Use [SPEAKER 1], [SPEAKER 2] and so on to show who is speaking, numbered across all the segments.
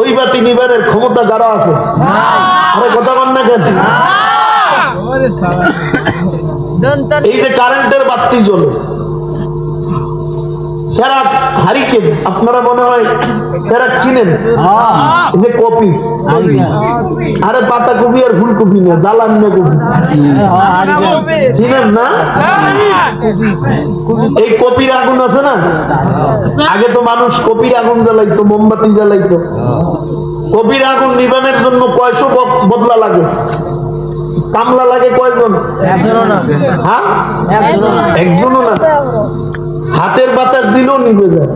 [SPEAKER 1] ওই বাতি নিবারের ক্ষমতা কারও আছে? কথা বল না কেন? এই যে কারেন্টের বাতি জ্বলে। সেরাক হারিকেন আপনারা মনে হয় সেরাক চিনেন? এই যে কপি। আরে পাতা কপি আর ফুলকপি না জ্বালান না কপি। চিনেন না? এই কপির আগুন আছে না? আগে তো মানুষ কপির আগুন জ্বালাইতো মোমবাতি জ্বালাইতো। কপির আগুন নিবানের জন্য কয়শো বদলা লাগে? কামলা লাগে কয়জন? হ্যাঁ? একজনও না। হাতের বাতাস দিলেও নিভে যায়।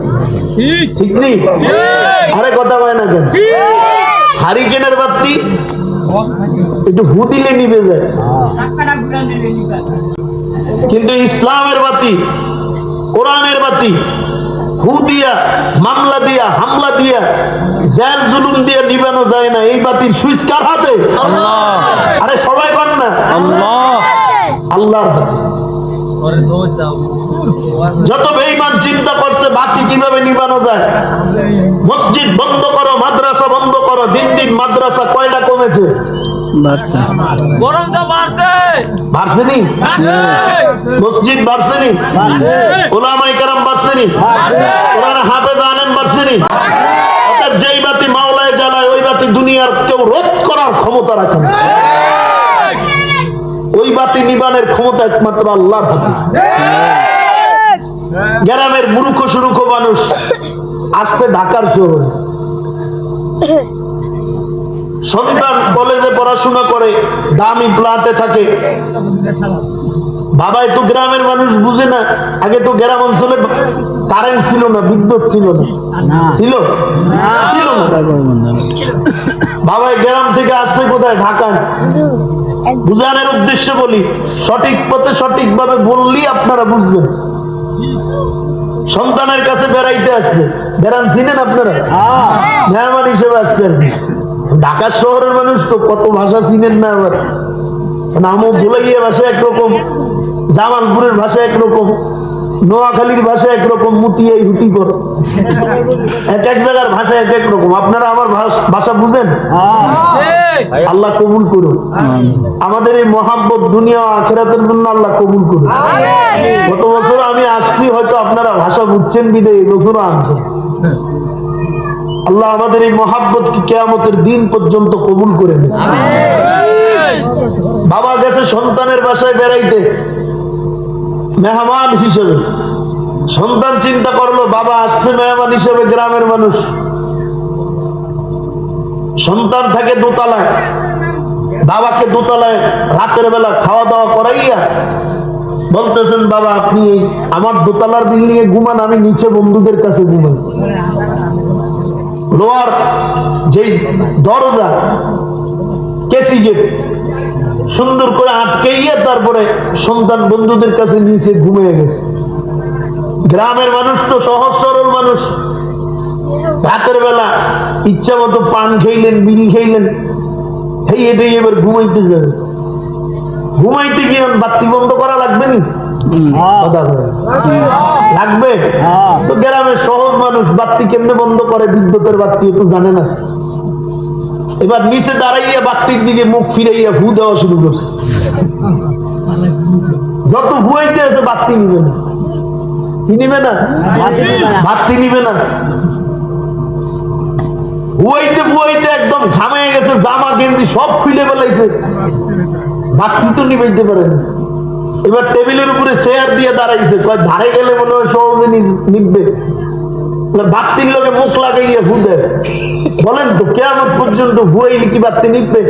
[SPEAKER 1] ঠিক জি আরে কথা কয় না কেন? হারিকেনের বাতি একটু হু দিলে নিভে যায়। কিন্তু ইসলামের বাতি কোরআনের বাতি হু দিয়া মামলা দিয়া হামলা দিয়া জেল জুলুম দিয়া নিবানো যায় না। এই বাতির সুইচ কার হাতে? আরে সবাই পান না? আল্লাহ। আল্লাহর হাতে। যত বেইমান চিন্তা করছে বাকি কীভাবে নিবানো যায়? মসজিদ বন্ধ করো মাদ্রাসা বন্ধ করো দিন দিন মাদ্রাসা কয়টা কমেছে?
[SPEAKER 2] বাড়ছে।
[SPEAKER 3] গরম তো বাড়ছে।
[SPEAKER 1] মসজিদ বাড়ছেনি? ওলামাই কারাম বাড়ছেনি? কোরআন হাফেজ আলেম যেই বাতি মাওলায় জ্বালায় ওই বাতি দুনিয়ার কেউ রোধ করার ক্ষমতা রাখে না। ওই বাতি নিবানের ক্ষমতা একমাত্র আল্লাহর হাতে। গ্রামের মূর্খ, সুরুখ মানুষ আসছে ঢাকার শহরে। সন্তান কলেজে পড়াশোনা করে, দামি প্লাটে থাকে। বাবাই তো গ্রামের মানুষ বুঝে না। আগে তো গ্রাম অঞ্চলে কারেন্ট ছিল না বিদ্যুৎ ছিল না। ছিল? ছিল না। বাবাই গ্রাম থেকে আসছে কোথায়? ঢাকায় বুঝানোর উদ্দেশ্যে বলি সঠিক পথে সঠিকভাবে বললি আপনারা বুঝবেন। সন্তানের কাছে বেড়াইতে আসছে। বেড়ান চিনেন আপনারা? মেহমান হিসেবে আসছে আর ঢাকা শহরের মানুষ তো কত ভাষা চিনেন না আবার। নামও ভুলাইয়া ভাষা একরকম জামালপুরের ভাষা একরকম নোয়াখালীর ভাষা একরকম মুতিয়াই হুতি করো। এক এক জায়গার ভাষা এক এক রকম। আপনারা আমার ভাষ- ভাষা বুঝেন? আল্লাহ কবুল করুন আমাদের এই মহাব্বত দুনিয়া আখেরাতের জন্য আল্লাহ কবুল করুন গত বছর আমি আসছি হয়তো আপনারা ভাষা বুঝছেন বিদে এই বছরও আনছেন আল্লাহ আমাদের এই মহাব্বত কি কেয়ামতের দিন পর্যন্ত কবুল করে নেন বাবা গেছে সন্তানের বাসায় বেড়াইতে। মেহমান হিসেবে। সন্তান চিন্তা করল, বাবা আসছে মেহমান হিসেবে, গ্রামের মানুষ। সন্তান থাকে দোতলায়। বাবাকে দোতলায় রাতের বেলা খাওয়া দাওয়া করাইয়া বলতেছেন, বাবা, আপনি আমার দোতলার বিল্ডিং এ ঘুমান, আমি নিচে বন্ধুদের কাছে ঘুমাই। লোয়ার যেই দরজা, কেসি গেট সুন্দর করে আটকাইয়া তারপরে সন্তান বন্ধুদের কাছে নিচে ঘুমিয়ে গেছে। গ্রামের মানুষ তো সহজ সরল মানুষ। রাতের বেলা ইচ্ছা মতো পান খাইলেন বিড়ি খাইলেন। এই এটাই এবার ঘুমাইতে যাবে। ঘুমাইতে গিয়ে বাতি বন্ধ করা লাগবে নি। লাগবে? তো গ্রামের সহজ মানুষ বাতি কেমনে বন্ধ করে? বিদ্যুতের বাতি তো জানে না। এবার নিচে দাঁড়াইয়া বাতির দিকে মুখ ফিরাইয়া ফু দেওয়া শুরু করছে। যত ফুয়াইতে আছে, বাতি নিবে না। কি নিবে না? বাতি নিবে না। একদম গেছে, জামা, গেঞ্জি সব খুলে ফেলাইছে। বাতি তো নিবাইতে পারে এবার টেবিলের উপরে চেয়ার দিয়ে দাঁড়াইছে। ধারে গেলে মনে হয় সহজে নিজ- বাতির লোকে মুখ লাগাইয়া ফুদে বলেন তো কেমন পর্যন্ত ভুয়াইলে কি বাতি নিবে?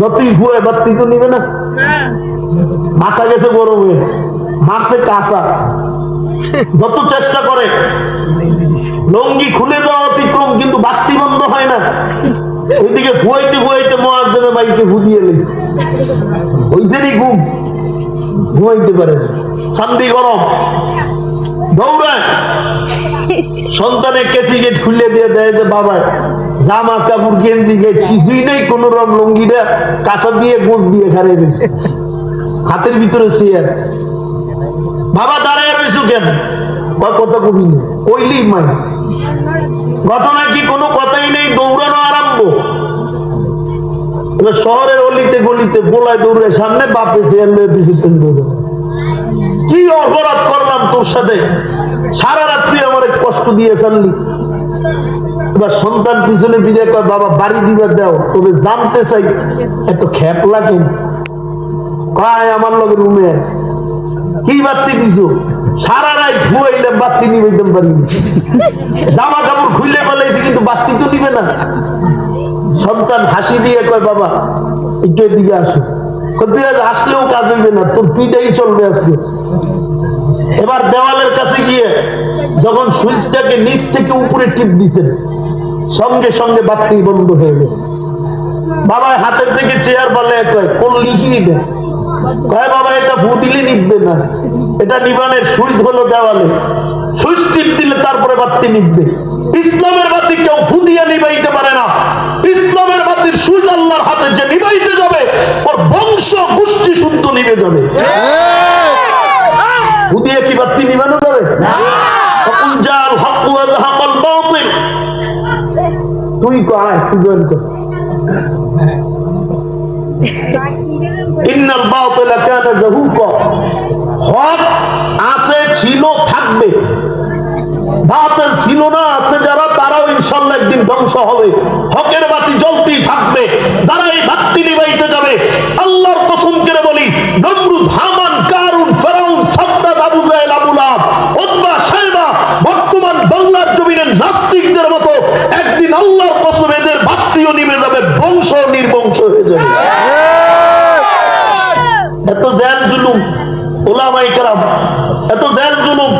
[SPEAKER 1] যতই ভুয়ে বাতি তো নিবে না। মাথা গেছে বড় হয়ে। মারছে কাঁচা। যত চেষ্টা করে, লঙ্গি খুলে যাওয়া অতিক্রম, কিন্তু বাতি বন্ধ হয় না। ওইদিকে ফুয়াইতে ফুয়াইতে মহাজনে বাইকে ফুদিয়ে লেছে হইছেনি ঘুম? ঘুমাইতে পারে শান্তি গরম। দৌড়ায়। সন্তানের কেসি গেট খুলে দিয়ে দেয় যে, বাবা, জামা কাপড়, গেঞ্জি, গেট, কিছুই নেই, কোন রং লঙ্গিটা কাঁচা দিয়ে গোস দিয়ে খারে গেছে হাতের ভিতরে চেয়ার। বাবা, দাঁড়ায় রয়েছো কেন? কথা কবি না, কইলি মাই। ঘটনা কি কোনো কথাই নেই? দৌড়ানো আরম্ভ। শহরের অলিতে গলিতে বোলায় দৌড়ে সামনে বাপে চেয়ার লয়ে পিছিয়ে দৌড়ে কি অপরাধ করলাম তোর সাথে? সারা রাত্রি আমার কষ্ট দিয়ে চাললি এবার সন্তান পিছনে ফিরে কয়, বাবা, বাড়ি দিবা দাও, তবে জানতে চাই, এত খ্যাপ লাগে? কয়, আমার লগে রুমে কি বাত্তি কিছু? সারা রাত ঘুমাইলাম বাত্তি নিবাইতাম পারিনি জামা কাপড় খুলে ফেলাইছি, কিন্তু বাত্তি তো নিবে না। সন্তান হাসি দিয়ে কয়, বাবা, একটু এদিকে আসো। তুই আসলেও কাজ হইবে না, তোর চলবে আজকে। এবার দেওয়ালের কাছে গিয়ে যখন সুইচটাকে নিচ থেকে উপরে টিপ দিছেন, সঙ্গে সঙ্গে বাতি বন্ধ হয়ে গেছে। হাতের থেকে চেয়ার বলে কোন কয়, বাবা, এটা ফু দিলে না। এটা নিবানের সুইচ হলো দেওয়ালে। সুইচ টিপ দিলে তারপরে বাতি নিববে ইসলামের বাতি কেউ ফু নিবাইতে পারে না। ইসলামের সুইচ আল্লাহর হাতে যে নিবাইতে যাবে ওর বংশ গোষ্ঠী শুদ্ধ নিবে যাবে। ফু কি বাতি নিবানো যাবে? তুই কয় তুই বল ইন্নাল বাতিলা কানা যাহুকা হক আছে ছিল থাকবে। বাতিল ছিল না আছে যারা, তারাও ইনশাআল্লাহ একদিন ধ্বংস হবে। হকের বাতি জ্বলতেই থাকবে। যারা এই বাতি নিবাইতে যাবে, আল্লাহর কসম করে বলি, নমরুদ, হামান, কারুন, ফেরাউন সাদ্দাত আবু জাহেল, আবু লাহাব, উতবা, শাইবা, বর্তমান বাংলার জমিনের নাস্তিকদের মতো একদিন আল্লাহর কসম এদের বাতিও নিভে যাবে, বংশ নির্বংশ হয়ে যাবে। এত জ্যান জুলুম ওলামাই কারাম, এত জ্যান জুলুম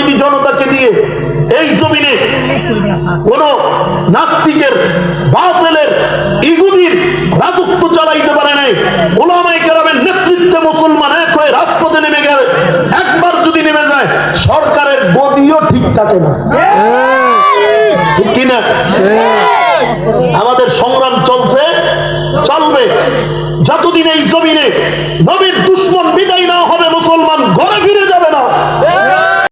[SPEAKER 1] বাংলার জনতাকে দিয়ে এই জমিনে কোন নাস্তিকের বাতিলের ইহুদির রাজত্ব চালাইতে পারে নাই। ওলামাই কারামের নেতৃত্বে মুসলমান এক হয়ে রাজপথে নেমে গেলে একবার যদি নেমে যায়, সরকারের গদিও ঠিক থাকে না। কিনা? আমাদের সংগ্রাম চলছে, চলবে। যতদিন এই জমিনে নবীর দুশ্মন বিদায় না